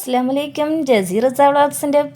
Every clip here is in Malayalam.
അസ്സാം വലൈക്കും ജസീർ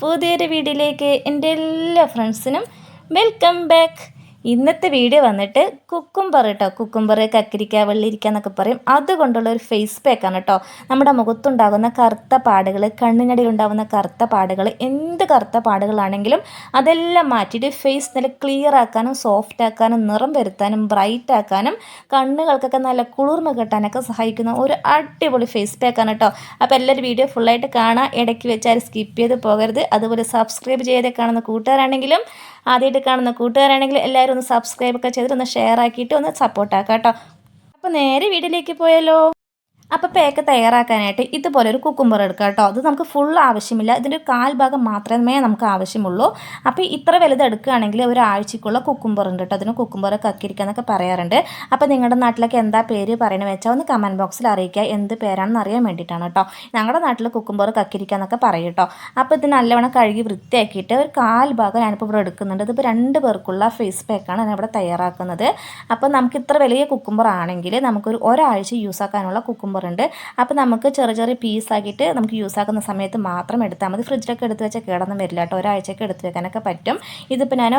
പുതിയൊരു വീഡിയോയിലേക്ക് എന്റെ എല്ലാ ഫ്രണ്ട്സിനും വെൽക്കം ബാക്ക് ഇന്നത്തെ വീഡിയോ വന്നിട്ട് കുക്കുംബർ കേട്ടോ കുക്കുംബർ കക്കിരിക്ക വെള്ളിരിക്ക എന്നൊക്കെ പറയും. അതുകൊണ്ടുള്ള ഒരു ഫേസ് പാക്കാണ് കേട്ടോ നമ്മുടെ മുഖത്തുണ്ടാകുന്ന കറുത്ത പാടുകൾ കണ്ണിനടിയിൽ ഉണ്ടാകുന്ന കറുത്ത പാടുകൾ എന്ത് കറുത്ത പാടുകളാണെങ്കിലും അതെല്ലാം മാറ്റിയിട്ട് ഫേസ് നല്ല ക്ലിയർ ആക്കാനും സോഫ്റ്റ് ആക്കാനും നിറം വരുത്താനും ബ്രൈറ്റ് ആക്കാനും കണ്ണുകൾക്കൊക്കെ നല്ല കുളിർമ കിട്ടാനൊക്കെ സഹായിക്കുന്ന ഒരു അടിപൊളി ഫേസ് പാക്കാണ് കേട്ടോ അപ്പോൾ എല്ലാവരും വീഡിയോ ഫുള്ളായിട്ട് കാണാം. ഇടയ്ക്ക് വെച്ചാൽ സ്കിപ്പ് ചെയ്ത് പോകരുത്. അതുപോലെ സബ്സ്ക്രൈബ് ചെയ്ത് കാണുന്ന കൂട്ടുകാരാണെങ്കിലും ആദ്യമായിട്ട് കാണുന്ന കൂട്ടുകാരാണെങ്കിൽ എല്ലാവരും ഒന്ന് സബ്സ്ക്രൈബ് ഒക്കെ ചെയ്തിട്ട് ഒന്ന് ഷെയർ ആക്കിയിട്ട് ഒന്ന് സപ്പോർട്ട് ആക്കാം കേട്ടോ അപ്പോൾ നേരെ വീട്ടിലേക്ക് പോയാലോ? അപ്പോൾ പേക്ക് തയ്യാറാക്കാനായിട്ട് ഇതുപോലെ ഒരു കുക്കുംബർ എടുക്കുക കേട്ടോ. അത് നമുക്ക് ഫുൾ ആവശ്യമില്ല. ഇതിന്റെ കാൽ ഭാഗം മാത്രമേ നമുക്ക് ആവശ്യമുള്ളൂ. അപ്പോൾ ഇത്ര വലുത് എടുക്കുകയാണെങ്കിൽ ഒരാഴ്ചക്കുള്ള കുക്കുംബർ ഉണ്ട് കേട്ടോ. അതിന് കുക്കുംബർ കക്കിരിക്കുക എന്നൊക്കെ പറയാറുണ്ട്. അപ്പോൾ നിങ്ങളുടെ നാട്ടിലൊക്കെ എന്താ പേര് പറയണമെന്ന് വെച്ചാൽ ഒന്ന് കമന്റ് ബോക്സിൽ അറിയിക്കുക. എന്ത് പേരാണെന്ന് അറിയാൻ വേണ്ടിയിട്ടാണ് കേട്ടോ. ഞങ്ങളുടെ നാട്ടിൽ കുക്കുംബർ കക്കിരിക്കുക എന്നൊക്കെ പറയും കേട്ടോ. അപ്പോൾ ഇത് നല്ലവണ്ണം കഴുകി വൃത്തിയാക്കിയിട്ട് ഒരു കാൽ ഭാഗം ഞാനിപ്പോൾ ഇവിടെ എടുക്കുന്നുണ്ട്. ഇതിപ്പോൾ രണ്ട് പേർക്കുള്ള ഫേസ് പാക്കാണ് ഞാനിവിടെ തയ്യാറാക്കുന്നത്. അപ്പോൾ നമുക്ക് ഇത്ര വലിയ കുക്കുംബർ ആണെങ്കിൽ നമുക്കൊരു ഒരാഴ്ച യൂസ് ആക്കാനുള്ള കുക്കുംബർ ഉണ്ട് അപ്പോൾ നമുക്ക് ചെറിയ ചെറിയ പീസാക്കിയിട്ട് നമുക്ക് യൂസ് ആക്കുന്ന സമയത്ത് മാത്രം എടുത്താൽ മതി. ഫ്രിഡ്ജിലൊക്കെ എടുത്ത് വെച്ചാൽ കേടൊന്നും വരില്ല കേട്ടോ. ഒരാഴ്ചയൊക്കെ എടുത്ത് വെക്കാനൊക്കെ പറ്റും. ഇതിപ്പോൾ ഞാൻ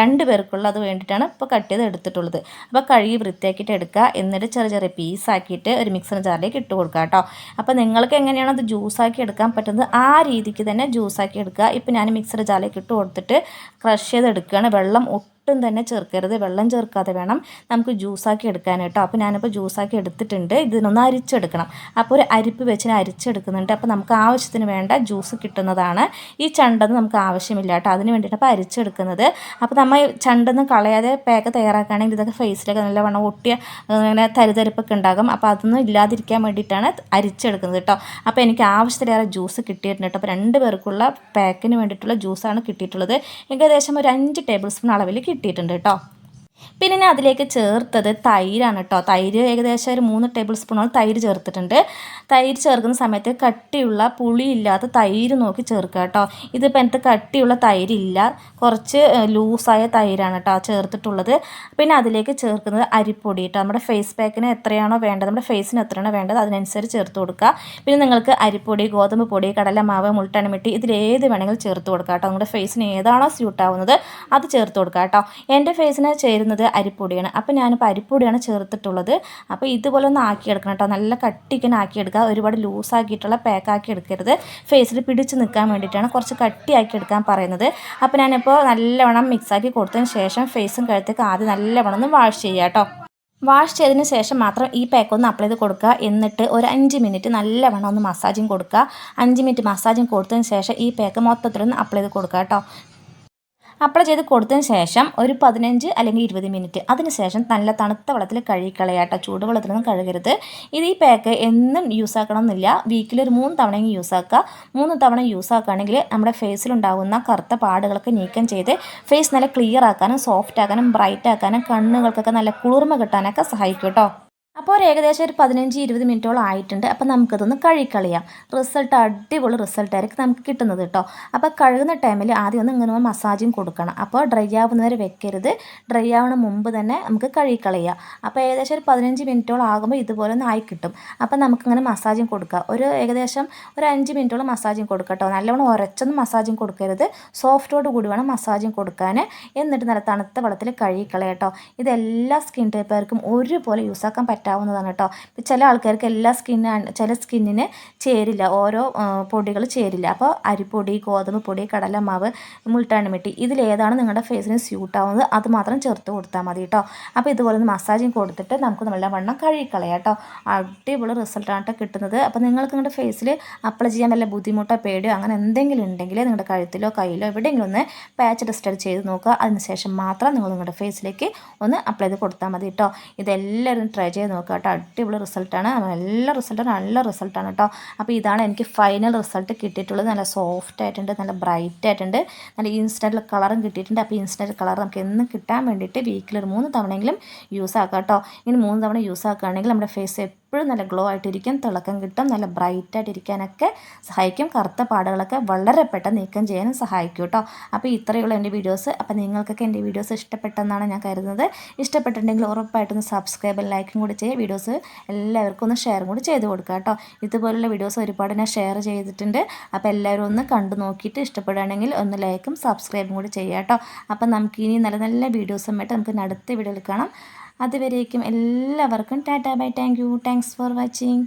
രണ്ട് പേർക്കുള്ള അത് വേണ്ടിയിട്ടാണ് ഇപ്പോൾ കട്ട് ചെയ്ത് എടുത്തിട്ടുള്ളത്. അപ്പോൾ കഴുകി വൃത്തിയാക്കിയിട്ട് എടുക്കുക എന്നിട്ട് ചെറിയ ചെറിയ പീസാക്കിയിട്ട് ഒരു മിക്സർ ജാറിലേക്ക് ഇട്ട് കൊടുക്കുക കേട്ടോ. അപ്പോൾ നിങ്ങൾക്ക് എങ്ങനെയാണോ അത് ജ്യൂസാക്കി എടുക്കാൻ പറ്റുന്നത്? ആ രീതിക്ക് തന്നെ ജ്യൂസാക്കി എടുക്കുക ഇപ്പോൾ ഞാൻ മിക്സർ ജാറിലേക്ക് ഇട്ട് കൊടുത്തിട്ട് ക്രഷ് ചെയ്ത് എടുക്കുകയാണ് വെള്ളം തന്നെ ചേർക്കരുത്. വെള്ളം ചേർക്കാതെ വേണം നമുക്ക് ജ്യൂസാക്കി എടുക്കാൻ കേട്ടോ. അപ്പോൾ ഞാനിപ്പോൾ ജ്യൂസാക്കി എടുത്തിട്ടുണ്ട്. ഇതിനൊന്ന് അരിച്ചെടുക്കണം. അപ്പോൾ ഒരു അരിപ്പ് വെച്ച് അരിച്ചെടുക്കുന്നുണ്ട്. അപ്പോൾ നമുക്ക് ആവശ്യത്തിന് വേണ്ട ജ്യൂസ് കിട്ടുന്നതാണ്. ഈ ചണ്ടെന്ന് നമുക്ക് ആവശ്യമില്ല കേട്ടോ. അതിന് വേണ്ടിയിട്ട് അപ്പോൾ അരിച്ചെടുക്കുന്നത്. അപ്പോൾ നമ്മൾ ചണ്ടെന്ന് കളയാതെ പേക്ക് തയ്യാറാക്കുകയാണെങ്കിൽ ഇതൊക്കെ ഫേസിലൊക്കെ നല്ലവണ്ണം ഒട്ടിയ അങ്ങനെ തരിതരിപ്പൊക്കെ ഉണ്ടാകും. അപ്പോൾ അതൊന്നും ഇല്ലാതിരിക്കാൻ വേണ്ടിയിട്ടാണ് അരിച്ചെടുക്കുന്നത് കേട്ടോ. അപ്പോൾ എനിക്ക് ആവശ്യത്തിലേറെ ജ്യൂസ് കിട്ടിയിട്ടുണ്ട് കേട്ടോ. അപ്പോൾ രണ്ട് പേർക്കുള്ള പാക്കിന് വേണ്ടിയിട്ടുള്ള ജ്യൂസാണ് കിട്ടിയിട്ടുള്ളത്. ഏകദേശം ഒരു അഞ്ച് ടേബിൾ സ്പൂൺ അളവിൽ കിട്ടിയിട്ടുണ്ട് കേട്ടോ. പിന്നെ ഞാൻ അതിലേക്ക് ചേർത്തത് തൈരാണ് കേട്ടോ തൈര് ഏകദേശം ഒരു മൂന്ന് ടേബിൾ സ്പൂണോളം തൈര് ചേർത്തിട്ടുണ്ട്. തൈര് ചേർക്കുന്ന സമയത്ത് കട്ടിയുള്ള പുളിയില്ലാത്ത തൈര് നോക്കി ചേർക്കുക കേട്ടോ ഇതിപ്പോൾ എനിക്ക് കട്ടിയുള്ള തൈരില്ല. കുറച്ച് ലൂസായ തൈരാണ് കേട്ടോ ചേർത്തിട്ടുള്ളത്. പിന്നെ അതിലേക്ക് ചേർക്കുന്നത് അരിപ്പൊടി കേട്ടോ നമ്മുടെ ഫേസ് പാക്കിന് എത്രയാണോ വേണ്ടത് നമ്മുടെ ഫേസിന് എത്രയാണോ വേണ്ടത് അതിനനുസരിച്ച് ചേർത്ത് കൊടുക്കുക. പിന്നെ നിങ്ങൾക്ക് അരിപ്പൊടി ഗോതമ്പ് പൊടി കടലമാവ് മുൾട്ടണിമിട്ടി ഇതിലേത് വേണമെങ്കിലും ചേർത്ത് കൊടുക്കുക കേട്ടോ നിങ്ങളുടെ ഫേസിന് ഏതാണോ സ്യൂട്ട് ആവുന്നത് അത് ചേർത്ത് കൊടുക്കുക കേട്ടോ എന്റെ ഫേസിന് ചേരുന്നത് അരിപ്പൊടിയാണ്. അപ്പോൾ ഞാനിപ്പോൾ അരിപ്പൊടിയാണ് ചേർത്തിട്ടുള്ളത്. അപ്പോൾ ഇതുപോലെ ഒന്ന് ആക്കിയെടുക്കണം കേട്ടോ. നല്ല കട്ടിക്കനെ ആക്കിയെടുക്കുക ഒരുപാട് ലൂസാക്കിയിട്ടുള്ള പാക്കാക്കി എടുക്കരുത്. ഫേസിൽ പിടിച്ച് നിൽക്കാൻ വേണ്ടിയിട്ടാണ് കുറച്ച് കട്ടിയാക്കി എടുക്കാൻ പറയുന്നത്. അപ്പോൾ ഞാനിപ്പോൾ നല്ലവണ്ണം മിക്സാക്കി കൊടുത്തതിന് ശേഷം ഫേസും കഴുത്തേക്ക് ആദ്യം നല്ലവണ്ണം ഒന്ന് വാഷ് ചെയ്യുക കേട്ടോ. വാഷ് ചെയ്തതിന് ശേഷം മാത്രം ഈ പാക്ക് ഒന്ന് അപ്ലൈ ചെയ്ത് കൊടുക്കുക. എന്നിട്ട് ഒരു അഞ്ച് മിനിറ്റ് നല്ലവണ്ണം ഒന്ന് മസാജും കൊടുക്കുക. അഞ്ച് മിനിറ്റ് മസാജും കൊടുത്തതിന് ശേഷം ഈ പാക്ക് മൊത്തത്തിലൊന്ന് അപ്ലൈ ചെയ്ത് കൊടുക്കുക കേട്ടോ. അപ്ലൈ ചെയ്ത് കൊടുത്തതിന് ശേഷം ഒരു പതിനഞ്ച് അല്ലെങ്കിൽ ഇരുപത് മിനിറ്റ്. അതിന് ശേഷം നല്ല തണുത്ത വെള്ളത്തിൽ കഴുകിക്കളയാട്ടോ ചൂടുവെള്ളത്തിലൊന്നും കഴുകരുത്. ഇത് ഈ പാക്ക് എന്നും യൂസ് ആക്കണമെന്നില്ല. വീക്കിൽ ഒരു മൂന്ന് തവണയെങ്കിൽ യൂസ് ആക്കുക. മൂന്ന് തവണ യൂസ് ആക്കുകയാണെങ്കിൽ നമ്മുടെ ഫേസിലുണ്ടാകുന്ന കറുത്ത പാടുകളൊക്കെ നീക്കം ചെയ്ത് ഫേസ് നല്ല ക്ലിയർ ആക്കാനും സോഫ്റ്റ് ആക്കാനും ബ്രൈറ്റ് ആക്കാനും കണ്ണുകൾക്കൊക്കെ നല്ല കുളിർമ കിട്ടാനൊക്കെ സഹായിക്കും കേട്ടോ. അപ്പോൾ ഒരു ഏകദേശം ഒരു പതിനഞ്ച് ഇരുപത് മിനിറ്റോളം ആയിട്ടുണ്ട്. അപ്പോൾ നമുക്കതൊന്ന് കഴുകിക്കളയാം. റിസൾട്ട് അടിപൊളി റിസൾട്ടായിരിക്കും നമുക്ക് കിട്ടുന്നത് കേട്ടോ. അപ്പോൾ കഴുകുന്ന ടൈമിൽ ആദ്യം ഒന്ന് ഇങ്ങനെ മസാജും കൊടുക്കണം. അപ്പോൾ ഡ്രൈ ആവുന്നവരെ വെക്കരുത്. ഡ്രൈ ആവുന്ന മുമ്പ് തന്നെ നമുക്ക് കഴുകിക്കളയാം. അപ്പോൾ ഏകദേശം ഒരു പതിനഞ്ച് മിനിറ്റോളം ആകുമ്പോൾ ഇതുപോലെ ഒന്ന് ആയി കിട്ടും. അപ്പോൾ നമുക്കിങ്ങനെ മസാജും കൊടുക്കുക ഒരു ഏകദേശം ഒരു അഞ്ച് മിനിറ്റോളം മസാജും കൊടുക്കുക കേട്ടോ. നല്ലവണ്ണം ഉരച്ചൊന്നും മസാജും കൊടുക്കരുത്. സോഫ്റ്റോട് കൂടി വേണം മസാജും കൊടുക്കാൻ എന്നിട്ട് നല്ല തണുത്ത വെള്ളത്തിൽ കഴുകിക്കളയാട്ടോ കേട്ടോ. ഇതെല്ലാ സ്കിൻ ടൈപ്പുകാർക്കും ഒരുപോലെ യൂസ് ആക്കാൻ പറ്റും പറ്റാവുന്നതാണ് കേട്ടോ ചില ആൾക്കാർക്ക് എല്ലാ സ്കിന്നാണ് ചില സ്കിന്നിന് ചേരില്ല. ഓരോ പൊടികൾ ചേരില്ല. അപ്പോൾ അരിപ്പൊടി ഗോതമ്പ് പൊടി കടലമാവ് മുൾട്ടാണിമിട്ടി ഇതിലേതാണ് നിങ്ങളുടെ ഫേസിന് സ്യൂട്ട് ആവുന്നത്? അത് മാത്രം ചേർത്ത് കൊടുത്താൽ മതി കേട്ടോ അപ്പോൾ ഇതുപോലെ ഒന്ന് മസാജിങ് കൊടുത്തിട്ട് നമുക്ക് നല്ല വണ്ണം കഴുകിക്കളയാം കേട്ടോ അടിപൊളി റിസൾട്ടാണ് കേട്ടോ കിട്ടുന്നത്. അപ്പോൾ നിങ്ങൾക്ക് നിങ്ങളുടെ ഫേസിൽ അപ്ലൈ ചെയ്യാൻ നല്ല ബുദ്ധിമുട്ടോ പേടിയോ അങ്ങനെ എന്തെങ്കിലും ഉണ്ടെങ്കിൽ നിങ്ങളുടെ കഴുത്തിലോ കയ്യിലോ എവിടെയെങ്കിലും ഒന്ന് പാച്ച് ടെസ്റ്റ് ചെയ്ത് നോക്കുക. അതിനുശേഷം മാത്രം നിങ്ങൾ നിങ്ങളുടെ ഫേസിലേക്ക് ഒന്ന് അപ്ലൈ ചെയ്ത് കൊടുത്താൽ മതി കേട്ടോ ഇതെല്ലാവരും ട്രൈ ചെയ്ത് നോക്കുക കേട്ടോ അടിപൊളി റിസൾട്ടാണ്. നല്ല റിസൾട്ട് നല്ല റിസൾട്ടാണ് കേട്ടോ അപ്പോൾ ഇതാണ് എനിക്ക് ഫൈനൽ റിസൾട്ട് കിട്ടിയിട്ടുള്ളത്. നല്ല സോഫ്റ്റ് ആയിട്ടുണ്ട് നല്ല ബ്രൈറ്റ് ആയിട്ടുണ്ട്. നല്ല ഇൻസ്റ്റന്റ് കളറും കിട്ടിയിട്ടുണ്ട്. അപ്പോൾ ഇൻസ്റ്റന്റ് കളർ നമുക്ക് എന്നും കിട്ടാൻ വേണ്ടിയിട്ട് വീക്കിൽ ഒരു മൂന്ന് തവണയെങ്കിലും യൂസ് ആക്കാം കേട്ടോ ഇനി മൂന്ന് തവണ യൂസ് ആക്കുകയാണെങ്കിൽ നമ്മുടെ ഫേസ് എപ്പോഴും നല്ല ഗ്ലോ ആയിട്ടിരിക്കും തിളക്കം കിട്ടും നല്ല ബ്രൈറ്റ് ആയിട്ടിരിക്കാനൊക്കെ സഹായിക്കും. കറുത്ത പാടുകളൊക്കെ വളരെ പെട്ടെന്ന് നീക്കം ചെയ്യാനും സഹായിക്കും കേട്ടോ. അപ്പോൾ ഇത്രയുള്ള എന്റെ വീഡിയോസ് അപ്പോൾ നിങ്ങൾക്കൊക്കെ എന്റെ വീഡിയോസ് ഇഷ്ടപ്പെട്ടെന്നാണ് ഞാൻ കരുതുന്നത്. ഇഷ്ടപ്പെട്ടിട്ടുണ്ടെങ്കിൽ ഉറപ്പായിട്ടൊന്ന് സബ്സ്ക്രൈബ് ലൈക്കും കൂടി ചെയ്യുക. വീഡിയോസ് എല്ലാവർക്കും ഒന്ന് ഷെയറും കൂടി ചെയ്ത് കൊടുക്കുക കേട്ടോ. ഇതുപോലുള്ള വീഡിയോസ് ഒരുപാട് ഞാൻ ഷെയർ ചെയ്തിട്ടുണ്ട്. അപ്പോൾ എല്ലാവരും ഒന്ന് കണ്ടു നോക്കിയിട്ട് ഇഷ്ടപ്പെടുകയാണെങ്കിൽ ഒന്ന് ലൈക്കും സബ്സ്ക്രൈബും കൂടി ചെയ്യുക കേട്ടോ. അപ്പോൾ നമുക്ക് ഇനി നല്ല നല്ല വീഡിയോസുമായിട്ട് നമുക്ക് അടുത്ത വീഡിയോ കാണാം. അതുവരേക്കും എല്ലാവർക്കും tata bye thank you. Thanks for watching